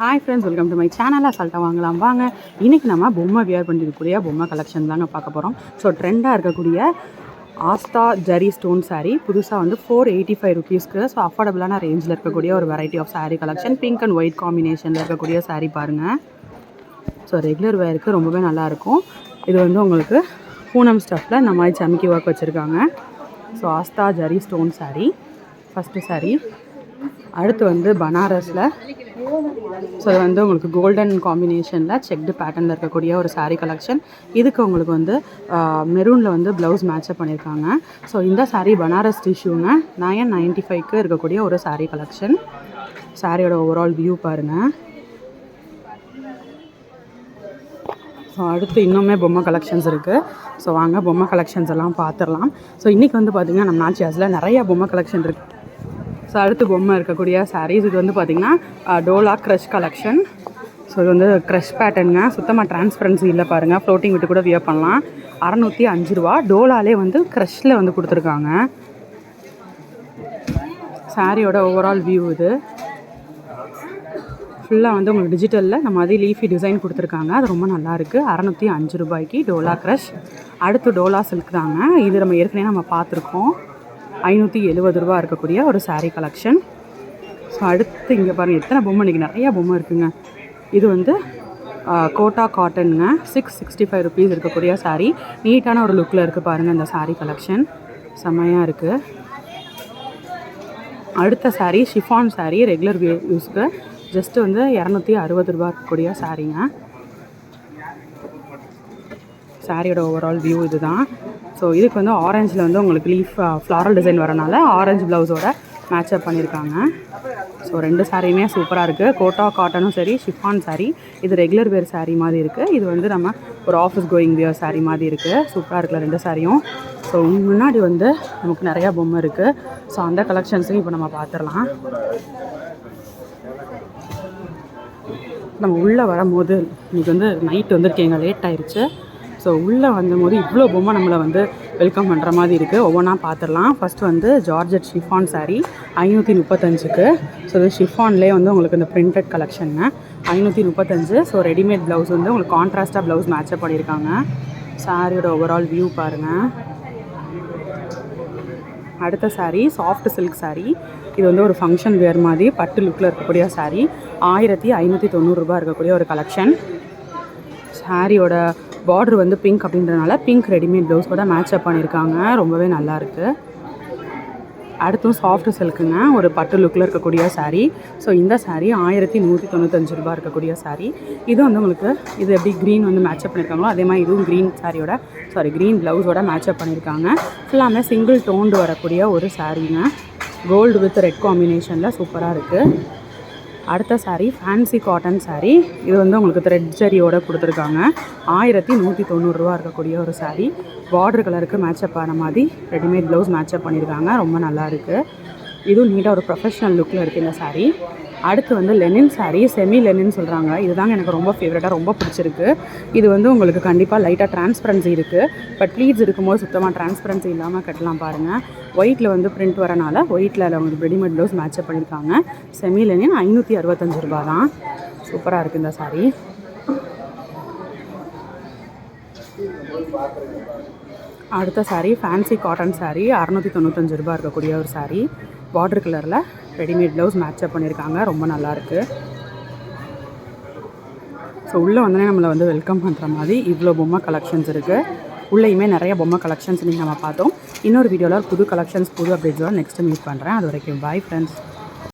Hi friends welcome to my channel அசால்ட்டாக வாங்கலாம். வாங்க. இன்றைக்கி நம்ம பொம்மை வியர் பண்ணிருக்கக்கூடிய பொம்மை கலெக்ஷன் தாங்க பார்க்க போகிறோம் ஸோ ட்ரெண்டாக இருக்கக்கூடிய ஆஸ்தா ஜரி ஸ்டோன் சாரீ புதுசாக வந்து ஃபோர் எயிட்டி ஃபைவ் ருபீஸ்க்கு ஸோ அஃபோர்டபுளான ரேஞ்சில் இருக்கக்கூடிய ஒரு variety of sari collection pink and white காம்பினேஷனில் இருக்கக்கூடிய சாரீ பாருங்கள் ஸோ ரெகுலர் வேருக்கு ரொம்பவே நல்லாயிருக்கும் இது வந்து உங்களுக்கு பூனம் ஸ்டஃப்பில் இந்த மாதிரி சமிக்கி ஒர்க் வச்சுருக்காங்க. So Aastha zari stone sari first sari அடுத்து வந்து பனாரஸில் ஸோ இது வந்து உங்களுக்கு கோல்டன் காம்பினேஷனில் செக்டு பேட்டர்னில் இருக்கக்கூடிய ஒரு சாரீ கலெக்ஷன் இதுக்கு உங்களுக்கு வந்து மெரூனில் வந்து ப்ளவுஸ் மேட்சப் பண்ணியிருக்காங்க ஸோ இந்த சாரீ பனாரஸ் டிஷ்யூங்க நயன் நைன்ட்டி ஃபைவ்க்கு இருக்கக்கூடிய ஒரு சாரீ கலெக்ஷன் சாரியோட ஓவரால் வியூ பாருங்கள் ஸோ அடுத்து இன்னுமே பொம்மை கலெக்ஷன்ஸ் இருக்குது ஸோ வாங்க பொம்மை கலெக்ஷன்ஸ் எல்லாம் பார்த்துடலாம் ஸோ இன்றைக்கி வந்து பார்த்திங்கன்னா நம்ம நாச்சியாஸில் நிறையா பொம்மை கலெக்ஷன் இருக்குது ஸோ அடுத்து பொம்மை இருக்கக்கூடிய சாரீஸ் இது வந்து பார்த்திங்கன்னா டோலா க்ரஷ் கலெக்ஷன் ஸோ இது வந்து க்ரஷ் பேட்டர்னுங்க சுத்தமாக டிரான்ஸ்பரன்சி இல்லை பாருங்கள் ஃப்ளோட்டிங் விட்டு கூட வியர் பண்ணலாம். அறநூற்றி அஞ்சு ரூபா. டோலாலே வந்து க்ரஷில் வந்து கொடுத்துருக்காங்க. சாரியோட ஓவரால் வியூ இது. ஃபுல்லாக வந்து உங்களுக்கு டிஜிட்டலில் இந்த மாதிரி லீஃபி டிசைன் கொடுத்துருக்காங்க. அது ரொம்ப நல்லாயிருக்கு அறநூற்றி அஞ்சு ரூபாய்க்கு டோலா க்ரஷ் அடுத்து டோலா சில்க் தாங்க. இது நம்ம ஏற்கனவே நம்ம பார்த்துருக்கோம். ஐநூற்றி எழுபது ரூபா இருக்கக்கூடிய ஒரு சாரீ கலெக்ஷன் ஸோ அடுத்து இங்கே பாருங்கள் எத்தனை பொம்மை? இன்றைக்கி நிறையா பொம்மை இருக்குங்க. இது வந்து கோட்டா காட்டனுங்க சிக்ஸ் சிக்ஸ்டி ஃபைவ் ருபீஸ் இருக்கக்கூடிய சாரீ நீட்டான ஒரு லுக்கில் இருக்குது பாருங்கள் இந்த சாரீ கலெக்ஷன் செம்மையாக இருக்குது அடுத்த சாரீ ஷிஃபான் சாரீ ரெகுலர் யூஸ்க்கு ஜஸ்ட்டு வந்து இரநூத்தி அறுபது ரூபா இருக்கக்கூடிய சாரீங்க சாரியோட ஓவரால் வியூ இதுதான். ஸோ இதுக்கு வந்து ஆரஞ்சில் வந்து உங்களுக்கு லீஃப் ஃப்ளாரல் டிசைன் வரனால ஆரஞ்சு ப்ளவுஸோட மேட்சப் பண்ணியிருக்காங்க ஸோ ரெண்டு சாரியுமே சூப்பராக இருக்குது கோட்டா காட்டனும் சரி ஷிஃபான் சாரீ இது ரெகுலர் வேர் சாரீ மாதிரி இருக்குது இது வந்து நம்ம ஒரு ஆஃபீஸ் கோயிங் வியர் சாரீ மாதிரி இருக்குது சூப்பராக இருக்குல்ல ரெண்டு சாரியும் ஸோ முன்னாடி வந்து நமக்கு நிறையா பொம்மை இருக்குது ஸோ அந்த கலெக்ஷன்ஸையும் இப்போ நம்ம பார்த்துடலாம் நம்ம உள்ளே வரும்போது இன்றைக்கி வந்து நைட் வந்திருக்கேங்க லேட் ஆயிடுச்சு ஸோ உள்ளே வந்தபோது இவ்வளோ பொம்மை நம்மளை வந்து வெல்கம் பண்ணுற மாதிரி இருக்குது ஒவ்வொன்றா பார்த்துடலாம் ஃபஸ்ட்டு வந்து ஜார்ஜட் ஷிஃபான் saree ஐநூற்றி முப்பத்தஞ்சுக்கு. ஸோ இது ஷிஃபான்லேயே வந்து உங்களுக்கு இந்த பிரிண்டட் கலெக்ஷன்னு ஐநூற்றி முப்பத்தஞ்சு. ஸோ ரெடிமேட் ப்ளவுஸ் வந்து உங்களுக்கு கான்ட்ராஸ்ட்டாக ப்ளவுஸ் மேட்சப் பண்ணியிருக்காங்க. சாரியோட ஓவரால் வியூ பாருங்கள் அடுத்த சாரீ சாஃப்ட் சில்க் சாரீ இது வந்து ஒரு ஃபங்க்ஷன் வேர் மாதிரி பட்டு லுக்கில் இருக்கக்கூடிய சாரீ ஆயிரத்தி ஐநூற்றி தொண்ணூறுரூபா இருக்கக்கூடிய ஒரு கலெக்ஷன் சாரியோட பார்டர் வந்து பிங்க் அப்படின்றனால பிங்க் ரெடிமேட் ப்ளவுஸோட அப் பண்ணியிருக்காங்க. ரொம்பவே நல்லா இருக்குது அடுத்தும் சாஃப்ட் சில்க்குங்க ஒரு பட்டு லுக்கில் இருக்கக்கூடிய saree. ஸோ இந்த saree ஆயிரத்தி நூற்றி தொண்ணூத்தஞ்சு ரூபா இருக்கக்கூடிய சாரீ இது வந்து உங்களுக்கு இது எப்படி க்ரீன் வந்து மேட்சப் பண்ணியிருக்காங்களோ அதே மாதிரி இதுவும் க்ரீன் சாரியோட சாரி க்ரீன் ப்ளவுஸோட மேட்சப் பண்ணியிருக்காங்க. ஃபுல்லாமே சிங்கிள் டோன்டு வரக்கூடிய ஒரு சாரீங்க கோல்டு வித் ரெட் காம்பினேஷனில் சூப்பராக இருக்குது அடுத்த சாரீ ஃபேன்சி காட்டன் சாரீ இது வந்து உங்களுக்கு த்ரெட் ஜரியோட கொடுத்துருக்காங்க. ஆயிரத்தி நூற்றி தொண்ணூறுரூவா இருக்கக்கூடிய ஒரு சாரீ பார்டர் கலருக்கு மேட்சப் ஆன மாதிரி ரெடிமேட் ப்ளவுஸ் மேட்சப் பண்ணியிருக்காங்க ரொம்ப நல்லா இருக்குது இதுவும் நீட்டாக ஒரு ப்ரொஃபஷ்னல் லுக்கில் இருக்குது இந்த சாரீ அடுத்து வந்து லெனின் saree செமி லெனின் சொல்கிறாங்க இதுதாங்க எனக்கு ரொம்ப ஃபேவரட்டாக ரொம்ப பிடிச்சிருக்கு. இது வந்து உங்களுக்கு கண்டிப்பாக லைட்டாக டிரான்ஸ்பரன்சி இருக்குது பட் ப்ளீட்ஸ் இருக்கும்போது சுத்தமாக டிரான்ஸ்பரன்சி இல்லாமல் கட்டலாம் பாருங்கள் ஒயிட்டில் வந்து பிரிண்ட் வரனால ஒயிட்டில் உங்களுக்கு ரெடிமேட் ப்ளவுஸ் மேட்சப் பண்ணியிருக்காங்க செமி லெனின் ஐநூற்றி அறுபத்தஞ்சு ரூபா தான் சூப்பராக இருக்குது இந்த சாரீ அடுத்த சாரீ ஃபேன்சி காட்டன் சாரீ அறநூற்றி தொண்ணூத்தஞ்சு ரூபா இருக்கக்கூடிய ஒரு சாரீ பார்டர் கலரில் ரெடிமேட் ப்ளவுஸ் மேட்சப் பண்ணியிருக்காங்க. ரொம்ப நல்லாயிருக்கு. ஸோ உள்ளே வந்தோடனே நம்மளை வந்து வெல்கம் பண்ணுற மாதிரி இவ்வளோ பொம்மை கலெக்ஷன்ஸ் இருக்குது உள்ளேயுமே நிறைய பொம்மை கலெக்ஷன்ஸ் நீங்கள் நம்ம பார்த்தோம். இன்னொரு வீடியோவில் புது கலெக்ஷன்ஸ் புது அப்டேட்ஸோட நெக்ஸ்ட்டு மீட் பண்ணுறேன் அது வரைக்கும் பாய் ஃப்ரெண்ட்ஸ்